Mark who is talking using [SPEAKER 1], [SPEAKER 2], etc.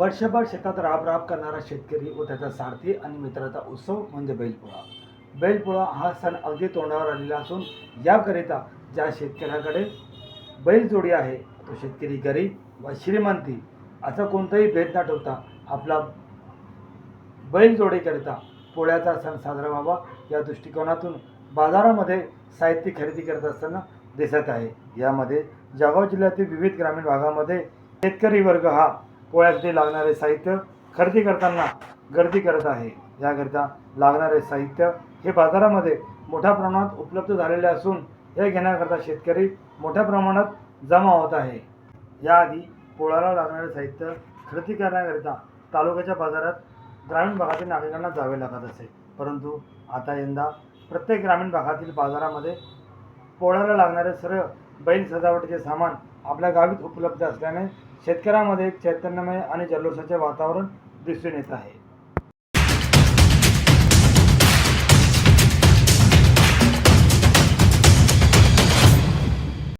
[SPEAKER 1] वर्षभर शेतात राब राब करणारा शेतकरी व त्याचा सारथी आणि मित्राचा उत्सव म्हणजे बैलपोळा. बैलपोळा हा सण अगदी तोंडावर आलेला असून याकरिता ज्या शेतकऱ्याकडे बैलजोडी आहे तो शेतकरी गरीब व श्रीमंती असा कोणताही भेद न ठेवता आपला बैलजोडीकरिता पोळ्याचा सण साजरा व्हावा या दृष्टिकोनातून बाजारामध्ये साहित्य खरेदी करत असताना दिसत आहे. यामध्ये जळगाव जिल्ह्यातील विविध ग्रामीण भागामध्ये शेतकरी वर्ग हा पोळ्यासाठी लागणारे साहित्य खरेदी करताना गर्दी करत आहे. याकरिता लागणारे साहित्य हे बाजारामध्ये मोठ्या प्रमाणात उपलब्ध झालेले असून हे घेण्याकरता शेतकरी मोठ्या प्रमाणात जमा होत आहे. याआधी पोळ्याला लागणारे साहित्य खरेदी करण्याकरिता तालुक्याच्या बाजारात ग्रामीण भागातील नागरिकांना जावे लागत असे. परंतु आता यंदा प्रत्येक ग्रामीण भागातील बाजारामध्ये पोळ्याला लागणारे सर्व बैल सजावटीचे सामान आपल्या गावीत उपलब्ध असल्याने शेतकऱ्यामध्ये एक चैतन्यमय आणि जल्लोषाचे वातावरण दिसून येत आहे.